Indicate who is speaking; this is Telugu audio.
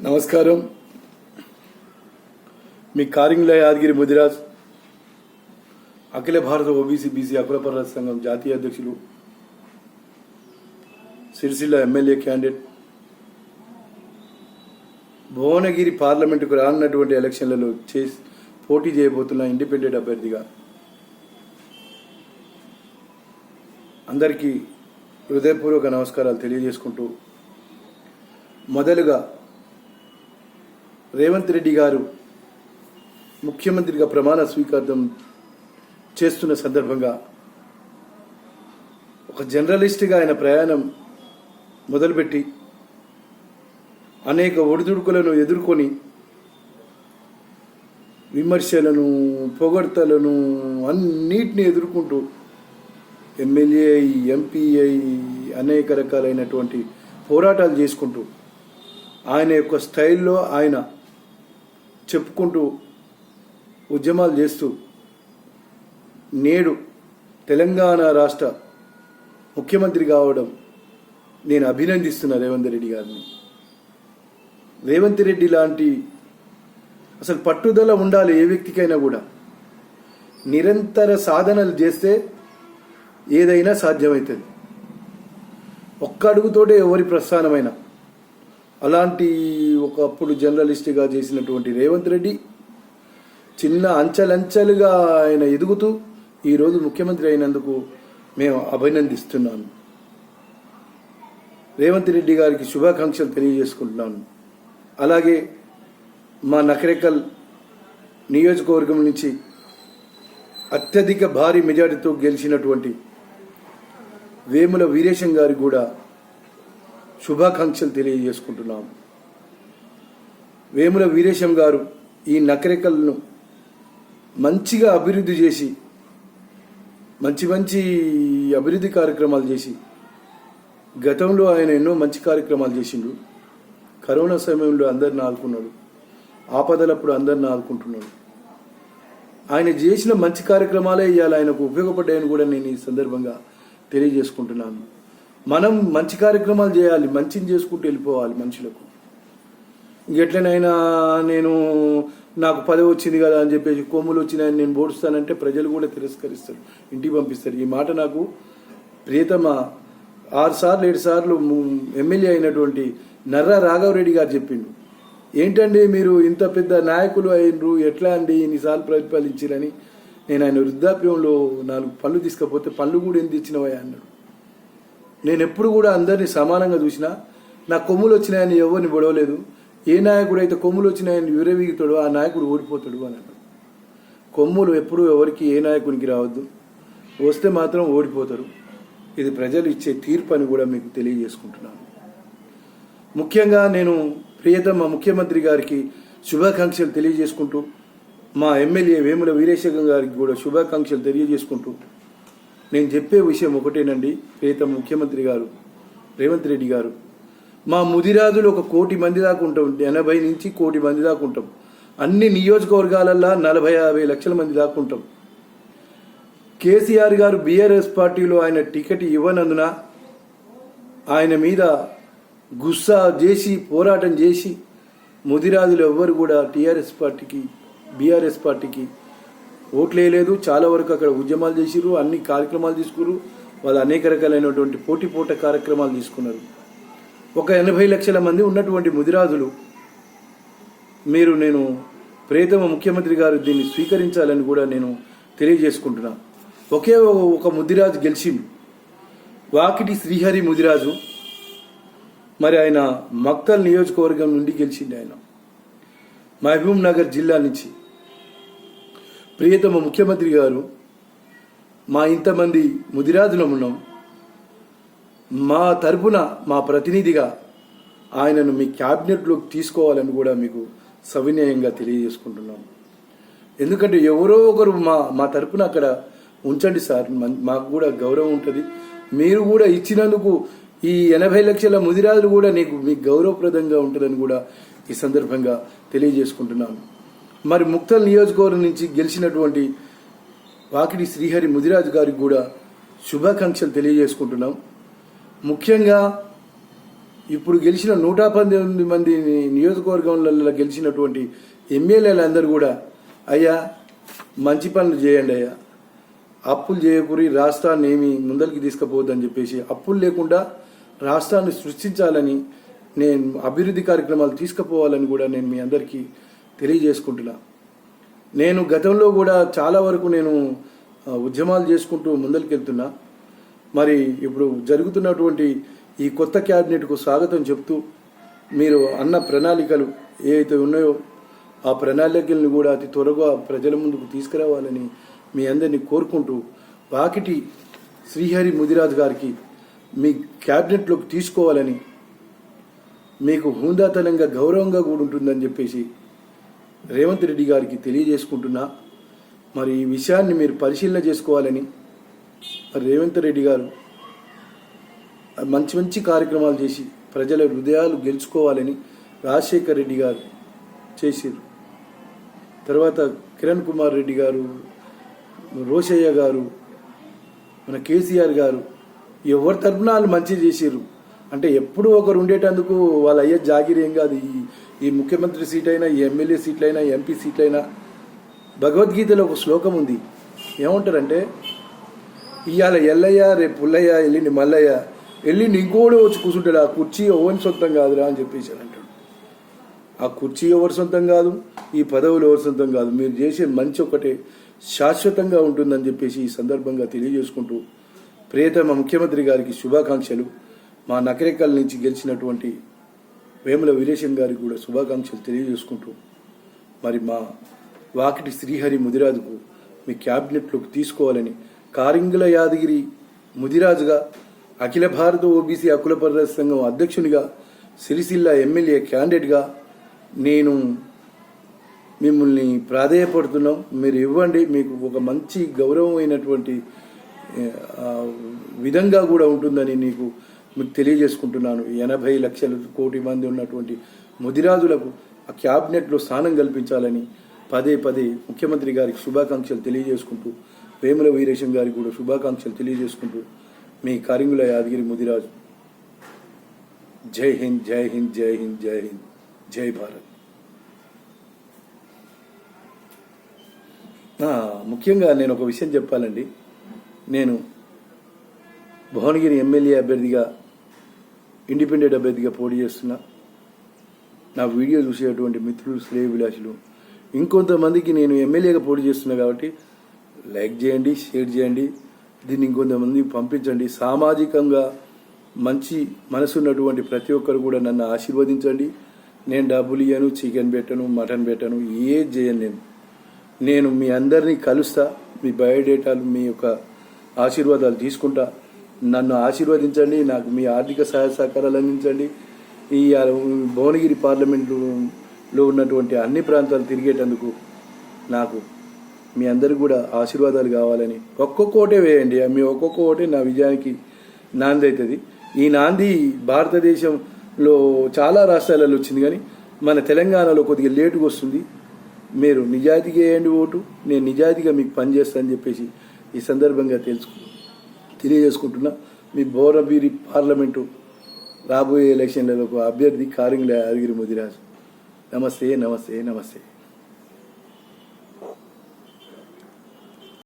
Speaker 1: నమస్కారం. మీ కారింగ్ల యాదగిరి ముదిరాజ్ అఖిల భారత ఓబీసీ బీసీ అకులపర్ల సంఘం జాతీయ అధ్యక్షులు సిరిసిల్ల ఎమ్మెల్యే క్యాండిడేట్ భువనగిరి పార్లమెంటుకు రానున్నటువంటి ఎలక్షన్లలో చేసి పోటీ చేయబోతున్న ఇండిపెండెంట్ అభ్యర్థిగా అందరికీ హృదయపూర్వక నమస్కారాలు తెలియజేసుకుంటూ మొదలుగా రేవంత్ రెడ్డి గారు ముఖ్యమంత్రిగా ప్రమాణ స్వీకారం చేస్తున్న సందర్భంగా ఒక జర్నలిస్ట్గా ఆయన ప్రయాణం మొదలుపెట్టి అనేక ఒడిదుడుకులను ఎదుర్కొని విమర్శలను పొగడ్తలను అన్నిటిని ఎదుర్కొంటూ ఎమ్మెల్యే అయి, ఎంపీ అయి అనేక రకాలైనటువంటి పోరాటాలు చేసుకుంటూ ఆయన యొక్క స్టైల్లో ఆయన చెప్పుకుంటూ ఉద్యమాలు చేస్తూ నేడు తెలంగాణ రాష్ట్ర ముఖ్యమంత్రి కావడం నేను అభినందిస్తున్నా రేవంత్ రెడ్డి గారిని. రేవంత్ రెడ్డి లాంటి అసలు పట్టుదల ఉండాలి ఏ వ్యక్తికైనా కూడా. నిరంతర సాధనలు చేస్తే ఏదైనా సాధ్యమవుతుంది. ఒక్క అడుగుతోటే ఎవరి ప్రస్థానమైనా అలాంటి ఒకప్పుడు జర్నలిస్ట్గా చేసినటువంటి రేవంత్ రెడ్డి చిన్న అంచెలంచెలుగా ఆయన ఎదుగుతూ ఈరోజు ముఖ్యమంత్రి అయినందుకు మేము అభినందిస్తున్నాను. రేవంత్ రెడ్డి గారికి శుభాకాంక్షలు తెలియజేసుకుంటున్నాను. అలాగే మా నకరేకల్ నియోజకవర్గం నుంచి అత్యధిక భారీ మెజారిటీతో గెలిచినటువంటి వేముల వీరేశం గారికి కూడా శుభాకాంక్షలు తెలియజేసుకుంటున్నాం. వేముల వీరేశం గారు ఈ నకరికలను మంచిగా అభివృద్ధి చేసి మంచి మంచి అభివృద్ధి కార్యక్రమాలు చేసి గతంలో ఆయన ఎన్నో మంచి కార్యక్రమాలు చేసిండు. కరోనా సమయంలో అందరిని ఆదుకున్నాడు. ఆపదలప్పుడు అందరిని ఆదుకుంటున్నాడు. ఆయన చేసిన మంచి కార్యక్రమాలే ఇవాళ ఆయనకు ఉపయోగపడ్డాయని కూడా నేను ఈ సందర్భంగా తెలియజేసుకుంటున్నాను. మనం మంచి కార్యక్రమాలు చేయాలి మంచిని చేసుకుంటూ వెళ్ళిపోవాలి మనుషులకు. ఎట్లనైనా నేను నాకు పదవి వచ్చింది కదా అని చెప్పేసి కొమ్ములు వచ్చినాయని నేను బోడుస్తానంటే ప్రజలు కూడా తిరస్కరిస్తారు ఇంటికి పంపిస్తారు. ఈ మాట నాకు ప్రియతమ ఆరు సార్లు ఏడు సార్లు ఎమ్మెల్యే అయినటువంటి నర్రా రాఘవరెడ్డి గారు చెప్పిండు. ఏంటండి మీరు ఇంత పెద్ద నాయకులు అయినరు ఎట్లా అండి ఇన్నిసార్లు ప్రతిపాదించారని? నేను ఆయన వృద్ధాప్యంలో నాలుగు పళ్ళు తీసుకపోతే పళ్ళు కూడా ఎందుకు ఇచ్చినవా అన్నాడు. నేను ఎప్పుడు కూడా అందరినీ సమానంగా చూసినా నా కొమ్ములు వచ్చినాయని ఎవరిని గొడవలేదు ఏ నాయకుడు అయితే కొమ్ములు వచ్చినాయని విరవీగుతాడో ఆ నాయకుడు ఓడిపోతాడు అని అన్నాడు కొమ్ములు ఎప్పుడు ఎవరికి ఏ నాయకునికి రావద్దు. వస్తే మాత్రం ఓడిపోతారు. ఇది ప్రజలు ఇచ్చే తీర్పు అని కూడా మీకు తెలియజేసుకుంటున్నాను. ముఖ్యంగా నేను ప్రియతమ ముఖ్యమంత్రి గారికి శుభాకాంక్షలు తెలియజేసుకుంటూ మా ఎమ్మెల్యే వేముల వీరేశం గారికి కూడా శుభాకాంక్షలు తెలియజేసుకుంటూ నేను చెప్పే విషయం ఒకటేనండి ప్రేత ముఖ్యమంత్రి గారు రేవంత్ రెడ్డి గారు. మా ముదిరాజులు ఒక కోటి మంది దాకా ఉంటాం ఎనభై నుంచి కోటి మంది దాకా ఉంటాం. అన్ని నియోజకవర్గాలల్లో నలభై యాభై లక్షల మంది దాకా ఉంటాం. కేసీఆర్ గారు బీఆర్ఎస్ పార్టీలో ఆయన టికెట్ ఇవ్వనందున ఆయన మీద గుస్సా చేసి పోరాటం చేసి ముదిరాజులు ఎవ్వరు కూడా టీఆర్ఎస్ పార్టీకి బీఆర్ఎస్ పార్టీకి ఓట్లు వేయలేదు చాలా వరకు అక్కడ ఉద్యమాలు చేసిర్రు అన్ని కార్యక్రమాలు తీసుకున్నారు వాళ్ళు అనేక రకాలైనటువంటి పోటీ పోట కార్యక్రమాలు తీసుకున్నారు. ఒక ఎనభై లక్షల మంది ఉన్నటువంటి ముదిరాజులు మీరు నేను ప్రియతమ ముఖ్యమంత్రి గారు దీన్ని స్వీకరించాలని కూడా నేను తెలియజేసుకుంటున్నా. ఒకే ఒక ముదిరాజు గెలిచిండు. వాకిటి శ్రీహరి ముదిరాజు మరి ఆయన మక్తల్ నియోజకవర్గం నుండి గెలిచిండు ఆయన. మహబూబ్ నగర్ జిల్లా నుంచి. ప్రియతమ ముఖ్యమంత్రి గారు మా ఇంతమంది ముదిరాజులం ఉన్నాం. మా తరపున మా ప్రతినిధిగా ఆయనను మీ క్యాబినెట్లోకి తీసుకోవాలని కూడా మీకు సవినయంగా తెలియజేసుకుంటున్నాం. ఎందుకంటే ఎవరో ఒకరు మా మా తరపున అక్కడ ఉంచండి సార్. మాకు కూడా గౌరవం ఉంటుంది. మీరు కూడా ఇచ్చినందుకు ఈ ఎనభై లక్షల ముదిరాజులు కూడా నీకు మీకు గౌరవప్రదంగా ఉంటుందని కూడా ఈ సందర్భంగా తెలియజేసుకుంటున్నాను మరి ముక్తల్ నియోజకవర్గం నుంచి గెలిచినటువంటి వాకిడి శ్రీహరి ముదిరాజు గారికి కూడా శుభాకాంక్షలు తెలియజేసుకుంటున్నాం. ముఖ్యంగా ఇప్పుడు గెలిచిన నూట పంతొమ్మిది మంది నియోజకవర్గంలో గెలిచినటువంటి ఎమ్మెల్యేలందరూ కూడా అయ్యా మంచి పనులు చేయండి అయ్యా. అప్పులు చేయకూరి రాష్ట్రాన్ని ఏమి ముందరికి తీసుకుపోవద్దని చెప్పేసి అప్పులు లేకుండా రాష్ట్రాన్ని సృష్టించాలని నేను అభివృద్ధి కార్యక్రమాలు తీసుకుపోవాలని కూడా నేను మీ అందరికీ తెలియజేసుకుంటున్నా. నేను గతంలో కూడా చాలా వరకు నేను ఉద్యమాలు చేసుకుంటూ ముందరికెళ్తున్నా. మరి ఇప్పుడు జరుగుతున్నటువంటి ఈ కొత్త క్యాబినెట్కు స్వాగతం చెప్తూ మీరు అన్న ప్రణాళికలు ఏవైతే ఉన్నాయో ఆ ప్రణాళికలను కూడా అతి త్వరగా ప్రజల ముందుకు తీసుకురావాలని మీ అందరినీ కోరుకుంటూ వాకిటి శ్రీహరి ముదిరాజు గారికి మీ క్యాబినెట్లోకి తీసుకోవాలని మీకు హుందాతనంగా గౌరవంగా కూడా ఉంటుందని చెప్పేసి రేవంత్ రెడ్డి గారికి తెలియజేసుకుంటున్నా మరి ఈ విషయాన్ని మీరు పరిశీలన చేసుకోవాలని రేవంత్ రెడ్డి గారు మంచి మంచి కార్యక్రమాలు చేసి ప్రజల హృదయాలు గెలుచుకోవాలని రాజశేఖర్ రెడ్డి గారు చేశారు తర్వాత కిరణ్ కుమార్ రెడ్డి గారు రోషయ్య గారు మన కేసీఆర్ గారు ఎవరి తరఫున వాళ్ళు మంచి చేసారు అంటే ఎప్పుడూ ఒకరు ఉండేటందుకు వాళ్ళు అయ్యే జాగిరి ఏం కాదు. ఈ ఈ ముఖ్యమంత్రి సీట్ అయినా ఈ ఎమ్మెల్యే సీట్లైనా ఎంపీ సీట్లైనా భగవద్గీతలో ఒక శ్లోకం ఉంది. ఏమంటారంటే ఇవాళ ఎల్లయ్య రేపు పుల్లయ్య ఎల్లిండి మల్లయ్య ఎల్లిండి ఇంకోడు వచ్చి కూర్చుంటాడు ఆ కుర్చీ ఎవరి సొంతం కాదురా అని చెప్పేసి అంటాడు. ఆ కుర్చీ ఎవరి సొంతం కాదు ఈ పదవులు ఎవరి సొంతం కాదు. మీరు చేసే మంచి ఒకటే శాశ్వతంగా ఉంటుందని చెప్పేసి ఈ సందర్భంగా తెలియజేసుకుంటూ ప్రియతమ ముఖ్యమంత్రి గారికి శుభాకాంక్షలు. మా నకరేకల్ నుంచి గెలిచినటువంటి వేముల వీరేశం గారికి కూడా శుభాకాంక్షలు తెలియజేసుకుంటూ మరి మా వాకిటి శ్రీహరి ముదిరాజుకు మీ క్యాబినెట్లోకి తీసుకోవాలని కారింగుల యాదగిరి ముదిరాజుగా అఖిల భారత ఓబీసీ హక్కుల పరిరక్షణ సంఘం అధ్యక్షునిగా సిరిసిల్ల ఎమ్మెల్యే క్యాండిడేట్గా నేను మిమ్మల్ని ప్రాధేయపడుతున్నాం. మీరు ఇవ్వండి. మీకు ఒక మంచి గౌరవమైనటువంటి విధంగా కూడా ఉంటుందని నీకు మీకు తెలియజేసుకుంటున్నాను. ఎనభై లక్షల కోటి మంది ఉన్నటువంటి ముదిరాజులకు ఆ క్యాబినెట్లో స్థానం కల్పించాలని పదే పదే ముఖ్యమంత్రి గారికి శుభాకాంక్షలు తెలియజేసుకుంటూ వేముల వీరేశం గారికి కూడా శుభాకాంక్షలు తెలియజేసుకుంటూ మీ కరింగుల యాదగిరి ముదిరాజు. జై హింద్ జై హింద్ జై హింద్ జై హింద్. జై భారత్. ముఖ్యంగా నేను ఒక విషయం చెప్పాలండి. నేను భువనగిరి ఎమ్మెల్యే అభ్యర్థిగా ఇండిపెండెంట్ అభ్యర్థిగా పోటీ చేస్తున్నా నా వీడియో చూసేటువంటి మిత్రులు శ్రేయభిలాషులు ఇంకొంతమందికి నేను ఎమ్మెల్యేగా పోటీ చేస్తున్నా కాబట్టి లైక్ చేయండి షేర్ చేయండి దీన్ని ఇంకొంతమందికి పంపించండి. సామాజికంగా మంచి మనసు ఉన్నటువంటి ప్రతి ఒక్కరు కూడా నన్ను ఆశీర్వదించండి. నేను డబ్బులు ఇయ్యను చికెన్ పెట్టను మటన్ పెట్టను ఏ చేయను నేను నేను మీ అందరినీ కలుస్తా మీ బయోడేటాలు మీ యొక్క ఆశీర్వాదాలు తీసుకుంటా. నన్ను ఆశీర్వదించండి నాకు మీ ఆర్థిక సహాయ సహకారాలు అందించండి. ఈ ఆ, భువనగిరి పార్లమెంటులో ఉన్నటువంటి అన్ని ప్రాంతాలు తిరిగేటందుకు నాకు మీ అందరు కూడా ఆశీర్వాదాలు కావాలని ఒక్కొక్క ఓటే వేయండి. మీ ఒక్కొక్క ఓటే నా విజయానికి నాంది అవుతుంది ఈ నాంది భారతదేశంలో చాలా రాష్ట్రాలలో వచ్చింది కానీ మన తెలంగాణలో కొద్దిగా లేటుగా వస్తుంది. మీరు నిజాయితీగా వేయండి ఓటు నేను నిజాయితీగా మీకు పనిచేస్తానని చెప్పేసి ఈ సందర్భంగా తెలుసుకున్నాను తెలియజేసుకుంటున్నా మీ బోరబీరి పార్లమెంటు రాబోయే ఎలక్షన్లలో ఒక అభ్యర్థి కారింగ్ల యాదగిరి ముదిరాజు. నమస్తే నమస్తే నమస్తే.